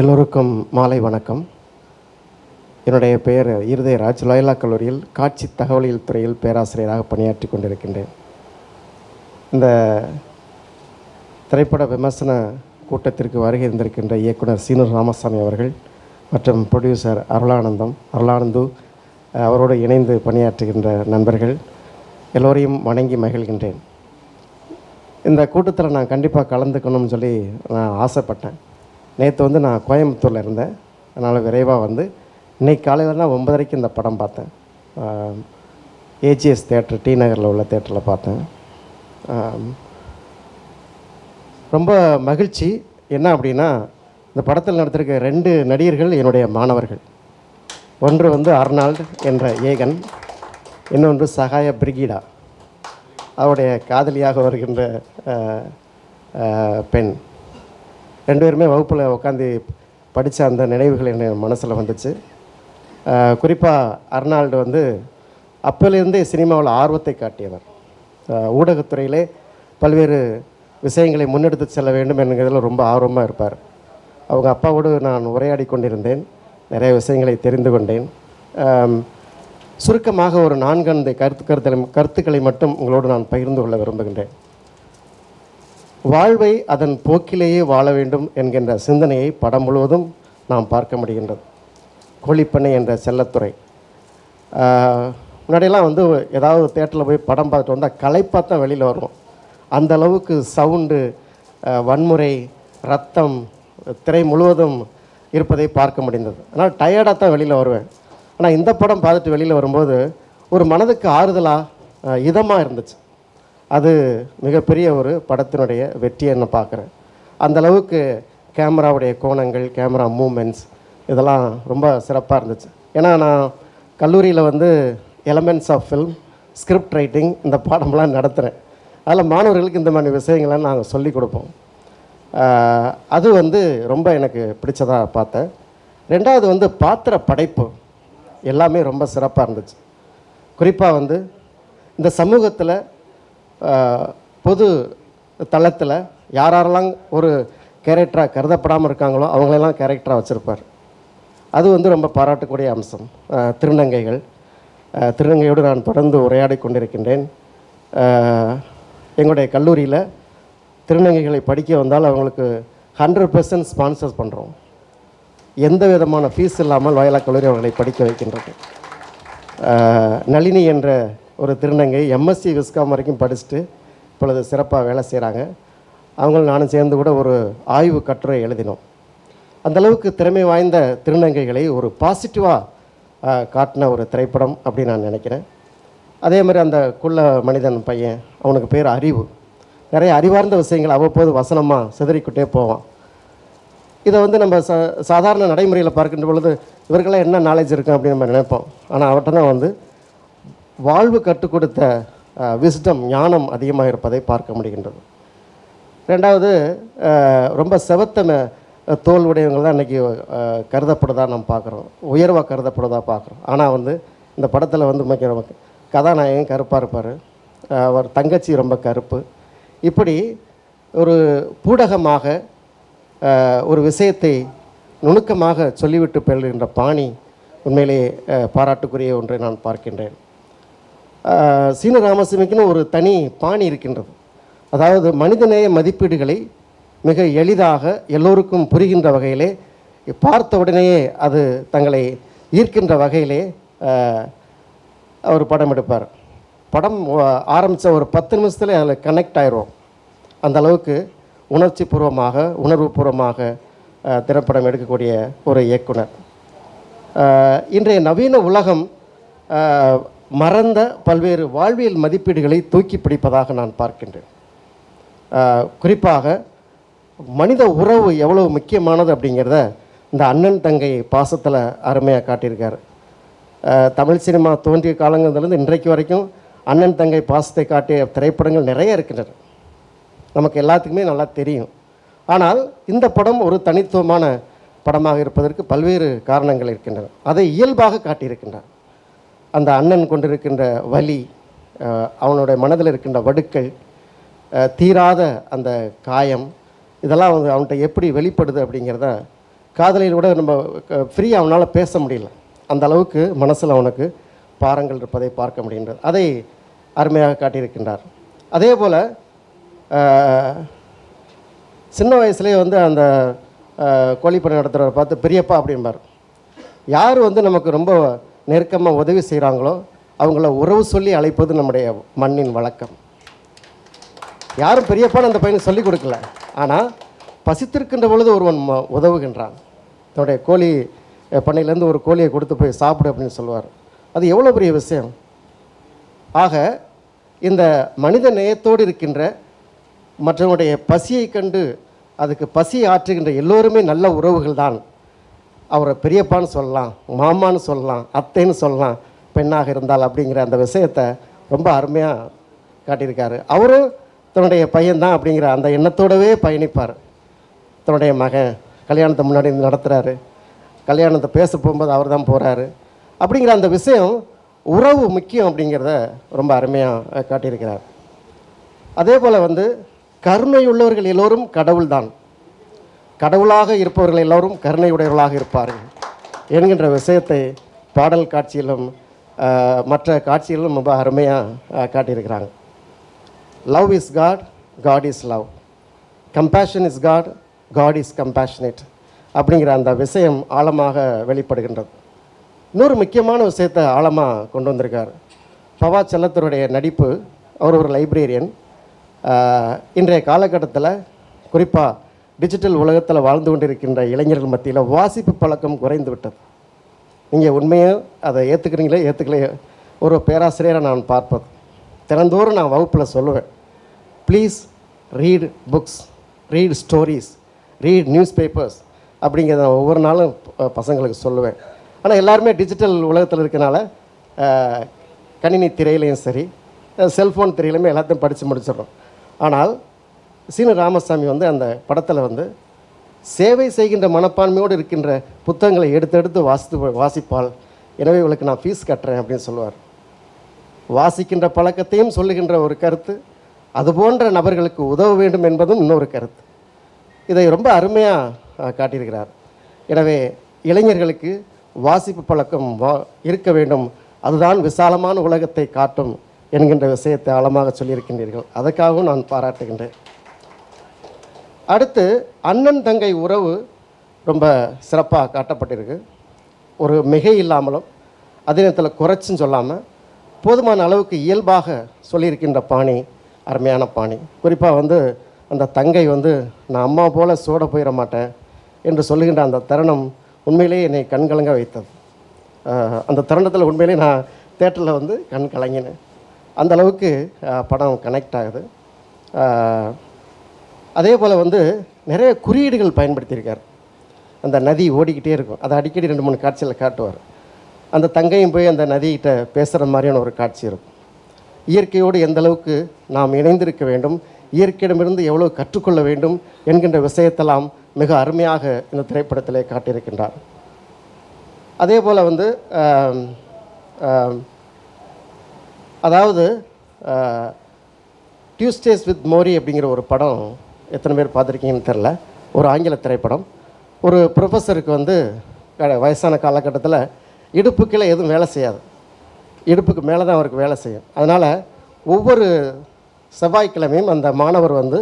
எல்லோருக்கும் மாலை வணக்கம். என்னுடைய பெயர் இருதயராஜ். லோயலா கல்லூரியில் காட்சி தகவலியல் துறையில் பேராசிரியராக பணியாற்றி கொண்டிருக்கின்றேன். இந்த திரைப்பட விமர்சன கூட்டத்திற்கு வருகை இருந்திருக்கின்ற இயக்குனர் சீனு ராமசாமி அவர்கள் மற்றும் ப்ரொடியூசர் அருளானந்தம் அருளானந்து அவரோடு இணைந்து பணியாற்றுகின்ற நண்பர்கள் எல்லோரையும் வணங்கி மகிழ்கின்றேன். இந்த கூட்டத்தில் நான் கண்டிப்பாக கலந்துக்கணும்னு சொல்லி நான் ஆசைப்பட்டேன். நேற்று வந்து நான் கோயம்புத்தூரில் இருந்தேன். அதனால் விரைவாக வந்து இன்னைக்கு காலையில் தான் ஒன்பதரைக்கு இந்த படம் பார்த்தேன். ஏஜிஎஸ் தேட்டர் டி நகரில் உள்ள தேட்டரில் பார்த்தேன். ரொம்ப மகிழ்ச்சி. என்ன அப்படின்னா இந்த படத்தில் நடத்திருக்க ரெண்டு நடிகர்கள் என்னுடைய மாணவர்கள். ஒன்று வந்து அர்னால்டு என்ற ஏகன் இன்னொன்று சகாய பிரிகிடா. அவருடைய காதலியாக வருகின்ற பெண். ரெண்டு பேருமே வகுப்பில் உட்காந்து படித்த அந்த நினைவுகள் என் மனசில் வந்துச்சு. குறிப்பாக அர்னால்டு வந்து அப்போலேருந்தே சினிமாவில் ஆர்வத்தை காட்டியவர். ஊடகத்துறையிலே பல்வேறு விஷயங்களை முன்னெடுத்து செல்ல வேண்டும் என்கிறதில் ரொம்ப ஆர்வமாக இருப்பார். அவங்க அப்பாவோடு நான் உரையாடி கொண்டிருந்தேன். நிறைய விஷயங்களை தெரிந்து கொண்டேன். சுருக்கமாக ஒரு நான்கு கருத்து கருத்தலை கருத்துக்களை மட்டும் உங்களோடு நான் பகிர்ந்து கொள்ள விரும்புகின்றேன். வாழ்வை அதன் போக்கிலேயே வாழ வேண்டும் என்கின்ற சிந்தனையை படம் முழுவதும் நாம் பார்க்க முடிகின்றது. கோழிப்பண்ணை என்ற செல்லத்துறை. முன்னாடியெல்லாம் வந்து ஏதாவது தேட்டரில் போய் படம் பார்த்துட்டு வந்தால் களைப்பாக தான் வெளியில் வருவோம். அந்த அளவுக்கு சவுண்டு வன்முறை ரத்தம் திரை முழுவதும் இருப்பதை பார்க்க முடிந்தது. ஆனால் டயர்டாக தான் வெளியில் வருவேன். ஆனால் இந்த படம் பார்த்துட்டு வெளியில் வரும்போது ஒரு மனதுக்கு ஆறுதலாக இதமாக இருந்துச்சு. அது மிகப்பெரிய ஒரு படத்தினுடைய வெற்றியை நான் பார்க்குறேன். அந்தளவுக்கு கேமராவுடைய கோணங்கள் கேமரா மூமெண்ட்ஸ் இதெல்லாம் ரொம்ப சிறப்பாக இருந்துச்சு. ஏன்னா நான் கல்லூரியில் வந்து elements of film script writing இந்த பாடம்லாம் நடத்துகிறேன் அதில் மாணவர்களுக்கு இந்த மாதிரி விஷயங்களை நாங்கள் சொல்லிக் கொடுப்போம். அது வந்து ரொம்ப எனக்கு பிடிச்சதாக பார்த்தேன். ரெண்டாவது வந்து பாத்திர படைப்பு எல்லாமே ரொம்ப சிறப்பாக இருந்துச்சு. குறிப்பாக வந்து இந்த சமூகத்தில் பொது தளத்தில் யார் யாரெல்லாம் ஒரு கேரக்டராக கருதப்படாமல் இருக்காங்களோ அவங்களெல்லாம் கேரக்டராக வச்சுருப்பார். அது வந்து ரொம்ப பாராட்டக்கூடிய அம்சம். திருநங்கைகள். திருநங்கையோடு நான் தொடர்ந்து உரையாடி கொண்டிருக்கின்றேன். எங்களுடைய கல்லூரியில் திருநங்கைகளை படிக்க வந்தால் அவங்களுக்கு ஹண்ட்ரட் பர்சன்ட் ஸ்பான்சர் பண்ணுறோம் எந்த விதமான ஃபீஸ் இல்லாமல் லோயலா கல்லூரி அவர்களை படிக்க வைக்கின்றது. நளினி என்ற ஒரு திருநங்கை எம்எஸ்சி விஸ்காம் வரைக்கும் படிச்சுட்டு இப்பொழுது சிறப்பாக வேலை செய்கிறாங்க அவங்களும் நானும் சேர்ந்து கூட ஒரு ஆய்வு கட்டுரை எழுதினோம். அந்த அளவுக்கு திறமை வாய்ந்த திருநங்கைகளை ஒரு பாசிட்டிவாக காட்டின ஒரு திரைப்படம் அப்படின்னு நான் நினைக்கிறேன். அதே மாதிரி அந்த குள்ள மனிதன் பையன் அவனுக்கு பேர் அறிவு. நிறைய அறிவார்ந்த விஷயங்கள் அவ்வப்போது வசனமாக சிதறிக்கிட்டே போவான். இதை வந்து நம்ம ச சாதாரண நடைமுறையில் பார்க்கின்ற பொழுது இவர்களாம் என்ன நாலேஜ் இருக்கும் அப்படின்னு நம்ம நினைப்போம். ஆனால் அவர்கிட்ட வந்து வாழ்வு கற்றுக் கொடுத்த விஸ்டம் ஞானம் அதிகமாக இருப்பதை பார்க்க முடிகின்றது. ரெண்டாவது ரொம்ப செவத்தன தோல் உடையவங்க தான் இன்றைக்கி கருதப்படுதா நம்ம பார்க்குறோம். உயர்வாக கருதப்படுதா பார்க்குறோம். ஆனால் வந்து இந்த படத்தில் வந்து முக்கிய நமக்கு கதாநாயகன் கருப்பாக இருப்பார். அவர் தங்கச்சி ரொம்ப கருப்பு. இப்படி ஒரு பூடகமாக ஒரு விஷயத்தை நுணுக்கமாக சொல்லிவிட்டு பெறுகின்ற பாணி உண்மையிலே பாராட்டுக்குரிய ஒன்றை நான் பார்க்கின்றேன். சீன ராமசாமிக்குன்னு ஒரு தனி பாணி இருக்கின்றது. அதாவது மனிதநேய மதிப்பீடுகளை மிக எளிதாக எல்லோருக்கும் புரிகின்ற வகையிலே பார்த்த உடனேயே அது தங்களை ஈர்க்கின்ற வகையிலே அவர் படம் எடுப்பார். படம் ஆரம்பித்த ஒரு பத்து நிமிஷத்தில் அதில் கனெக்ட் ஆயிரும். அந்த அளவுக்கு உணர்ச்சி பூர்வமாக உணர்வுபூர்வமாக பூர்வமாக திரைப்படம் எடுக்கக்கூடிய ஒரு இயக்குனர். இன்றைய நவீன உலகம் மறந்த பல்வேறு வாழ்வியல் மதிப்பீடுகளை தூக்கி பிடிப்பதாக நான் பார்க்கின்றேன். குறிப்பாக மனித உறவு எவ்வளவு முக்கியமானது அப்படிங்கிறத இந்த அண்ணன் தங்கை பாசத்தில் அருமையாக காட்டியிருக்கார். தமிழ் சினிமா தோன்றிய காலங்கள்லேருந்து இன்றைக்கு வரைக்கும் அண்ணன் தங்கை பாசத்தை காட்டிய திரைப்படங்கள் நிறைய இருக்கின்றன. நமக்கு எல்லாத்துக்குமே நல்லா தெரியும். ஆனால் இந்த படம் ஒரு தனித்துவமான படமாக இருப்பதற்கு பல்வேறு காரணங்கள் இருக்கின்றன. அதை இயல்பாக காட்டியிருக்கின்றார். அந்த அண்ணன் கொண்டிருக்கின்ற வலி அவனுடைய மனதில் இருக்கின்ற வடுக்கள் தீராத அந்த காயம் இதெல்லாம் வந்து அவன்கிட்ட எப்படி வெளிப்படுது அப்படிங்கிறத காதலியில் கூட நம்ம ஃப்ரீயாக அவனால் பேச முடியல. அந்த அளவுக்கு மனசில் அவனுக்கு பாரங்கள் இருப்பதை பார்க்க முடிகின்றது. அதை அருமையாக காட்டியிருக்கின்றார். அதே போல் சின்ன வயசுலேயே வந்து அந்த கோழிப்பண்ணை நடத்துகிறவரை பார்த்து பெரியப்பா அப்படிம்பார். யார் வந்து நமக்கு ரொம்ப நெருக்கமாக உதவி செய்கிறாங்களோ அவங்கள உறவு சொல்லி அழைப்பது நம்முடைய மண்ணின் வழக்கம். யாரும் பெரியப்பான்னு அந்த பையனை சொல்லிக் கொடுக்கல. ஆனால் பசித்திருக்கின்ற பொழுது ஒருவன் ம- உதவுகின்றான். தன்னுடைய கோழி பண்ணையிலேருந்து ஒரு கோழியை கொடுத்து போய் சாப்பிடு அப்படின்னு சொல்லுவார். அது எவ்வளோ பெரிய விஷயம்? ஆக இந்த மனித நேயத்தோடு இருக்கின்ற மற்றவனுடைய பசியை கண்டு அதுக்கு பசி ஆற்றுகின்ற எல்லோருமே நல்ல உறவுகள் தான் அவரை பெரியப்பான்னு சொல்லலாம் மாமான்னு சொல்லலாம் அத்தைன்னு சொல்லலாம் பெண்ணாக இருந்தால் அப்படிங்கிற அந்த விஷயத்தை ரொம்ப அருமையாக காட்டியிருக்காரு. அவரும் தன்னுடைய பையன்தான் அப்படிங்கிற அந்த எண்ணத்தோடவே பயணிப்பார். தன்னுடைய மகன் கல்யாணத்தை முன்னாடி நடத்துகிறாரு கல்யாணத்தை பேச போகும்போது அவர் தான் போகிறாரு அப்படிங்கிற அந்த விஷயம் உறவு முக்கியம் அப்படிங்கிறத ரொம்ப அருமையாக காட்டியிருக்கிறார். அதே போல் வந்து கருணையுள்ளவர்கள் எல்லோரும் கடவுள்தான். கடவுளாக இருப்பவர்கள் எல்லோரும் கருணையுடையவர்களாக இருப்பார்கள் என்கின்ற விஷயத்தை பாடல் காட்சியிலும் மற்ற காட்சிகளிலும் ரொம்ப அருமையாக காட்டியிருக்கிறாங்க. Love is God God is love compassion is God God is compassionate அப்படிங்கிற அந்த விஷயம் ஆழமாக வெளிப்படுகின்றது. இன்னொரு முக்கியமான விஷயத்தை ஆழமாக கொண்டு வந்திருக்கார். பவா செல்லத்தருடைய நடிப்பு அவர் ஒரு லைப்ரேரியன் இன்றைய காலகட்டத்தில் குறிப்பாக டிஜிட்டல் உலகத்தில் வாழ்ந்து கொண்டிருக்கின்ற இளைஞர்கள் மத்தியில் வாசிப்பு பழக்கம் குறைந்து விட்டது. நீங்கள் உண்மையாக அதை ஏற்றுக்கிறீங்களே ஏற்றுக்கலையே ஒரு பேராசிரியரை நான் பார்ப்பது. தினந்தோறும் நான் வகுப்பில் சொல்லுவேன். Please read books read stories read newspapers அப்படிங்கிறத நான் ஒவ்வொரு நாளும் பசங்களுக்கு சொல்லுவேன். ஆனால் எல்லாருமே டிஜிட்டல் உலகத்தில் இருக்கனால கணினி திரையிலையும் சரி செல்ஃபோன் திரையிலுமே எல்லாத்தையும் படித்து முடிச்சிடுறோம். ஆனால் சீன ராமசாமி வந்து அந்த படத்தில் வந்து சேவை செய்கின்ற மனப்பான்மையோடு இருக்கின்ற புத்தகங்களை எடுத்தெடுத்து வாசித்து வாசிப்பாள். எனவே இவளுக்கு நான் ஃபீஸ் கட்டுறேன் அப்படின்னு சொல்லுவார். வாசிக்கின்ற பழக்கத்தையும் சொல்லுகின்ற ஒரு கருத்து அதுபோன்ற நபர்களுக்கு உதவ வேண்டும் என்பதும் இன்னொரு கருத்து. இதை ரொம்ப அருமையாக காட்டியிருக்கிறார். எனவே இளைஞர்களுக்கு வாசிப்பு பழக்கம் வா இருக்க வேண்டும். அதுதான் விசாலமான உலகத்தை காட்டும் என்கின்ற விஷயத்தை ஆழமாக சொல்லியிருக்கின்றீர்கள். அதற்காகவும் நான் பாராட்டுகின்றேன். அடுத்து அண்ணன் தங்கை உறவு ரொம்ப சிறப்பாக காட்டப்பட்டிருக்கு. ஒரு மிகை இல்லாமலும் அதே நேரத்தில் குறைச்சின்னு சொல்லாமல் போதுமான அளவுக்கு இயல்பாக சொல்லியிருக்கின்ற பாணி அருமையான பாணி. குறிப்பாக வந்து அந்த தங்கை வந்து நான் அம்மா போல் சோட போயிட மாட்டேன் என்று சொல்லுகின்ற அந்த தருணம் உண்மையிலேயே என்னை கண்கலங்க வைத்தது. அந்த தருணத்தில் உண்மையிலேயே நான் தேட்டரில் வந்து கண் கலங்கினேன். அந்த அளவுக்கு படம் கனெக்ட் ஆகுது. அதே போல் வந்து நிறைய குறியீடுகள் பயன்படுத்தியிருக்கார். அந்த நதி ஓடிக்கிட்டே இருக்கும். அதை அடிக்கடி ரெண்டு மூணு காட்சியில் காட்டுவார். அந்த தங்கையும் போய் அந்த நதிகிட்ட பேசுகிற மாதிரியான ஒரு காட்சி இருக்கும். இயற்கையோடு எந்த அளவுக்கு நாம் இணைந்திருக்க வேண்டும் இயற்கையிடமிருந்து எவ்வளோ கற்றுக்கொள்ள வேண்டும் என்கின்ற விஷயத்தெல்லாம் மிக அருமையாக இந்த திரைப்படத்திலே காட்டியிருக்கின்றார். அதே போல் வந்து அதாவது டியூஸ்டேஸ் வித் மோரி அப்படிங்கிற ஒரு படம் எத்தனை பேர் பார்த்துருக்கீங்கன்னு தெரில ஒரு ஆங்கில திரைப்படம். ஒரு ப்ரொஃபஸருக்கு வந்து வயசான காலகட்டத்தில் இடுப்பு கீழே எதுவும் வேலை செய்யாது. இடுப்புக்கு மேலே தான் அவருக்கு வேலை செய்யும். அதனால் ஒவ்வொரு செவ்வாய்க்கிழமையும் அந்த மாணவர் வந்து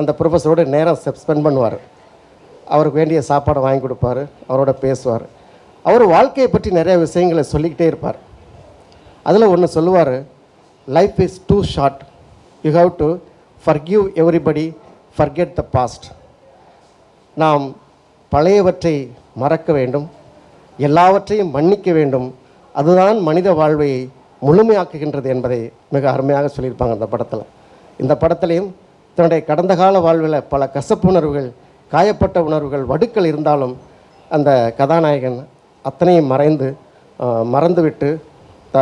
அந்த ப்ரொஃபஸரோட நேரம் ஸ்பெண்ட் பண்ணுவார். அவருக்கு வேண்டிய சாப்பாடை வாங்கி கொடுப்பாரு. அவரோட பேசுவார். அவர் வாழ்க்கையை பற்றி நிறைய விஷயங்களை சொல்லிக்கிட்டே இருப்பார். அதில் ஒன்று சொல்லுவார் life is too short you have to forgive everybody forget the past நாம் பழையவற்றை மறக்க வேண்டும். எல்லாவற்றையும் மன்னிக்க வேண்டும். அதுதான் மனித வாழ்வை முழுமையாக்குகின்றது என்பதை மிக அருமையாக சொல்லியிருப்பாங்க அந்த படத்தில். இந்த படத்திலையும் தன்னுடைய கடந்த கால வாழ்வில் பல கசப்புணர்வுகள் காயப்பட்ட உணர்வுகள் வடுக்கள் இருந்தாலும் அந்த கதாநாயகன் அத்தனையும் மறைந்து மறந்துவிட்டு த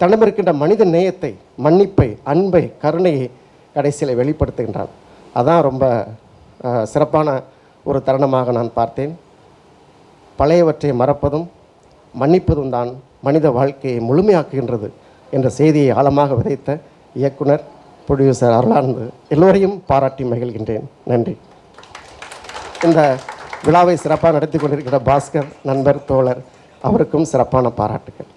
தன்னிடமிருக்கின்ற மனித நேயத்தை மன்னிப்பை அன்பை கருணையை கடைசியில் வெளிப்படுத்துகின்றான். அதான் ரொம்ப சிறப்பான ஒரு தருணமாக நான் பார்த்தேன். பழையவற்றை மறப்பதும் மன்னிப்பதும் தான் மனித வாழ்க்கையை முழுமையாக்குகின்றது என்ற செய்தியை ஆழமாக விதைத்த இயக்குனர் ப்ரொடியூசர் அருளானந்து எல்லோரையும் பாராட்டி மகிழ்கின்றேன். நன்றி. இந்த விழாவை சிறப்பாக நடத்தி கொண்டிருக்கிற பாஸ்கர் நண்பர் தோழர் அவருக்கும் சிறப்பான பாராட்டுக்கள்.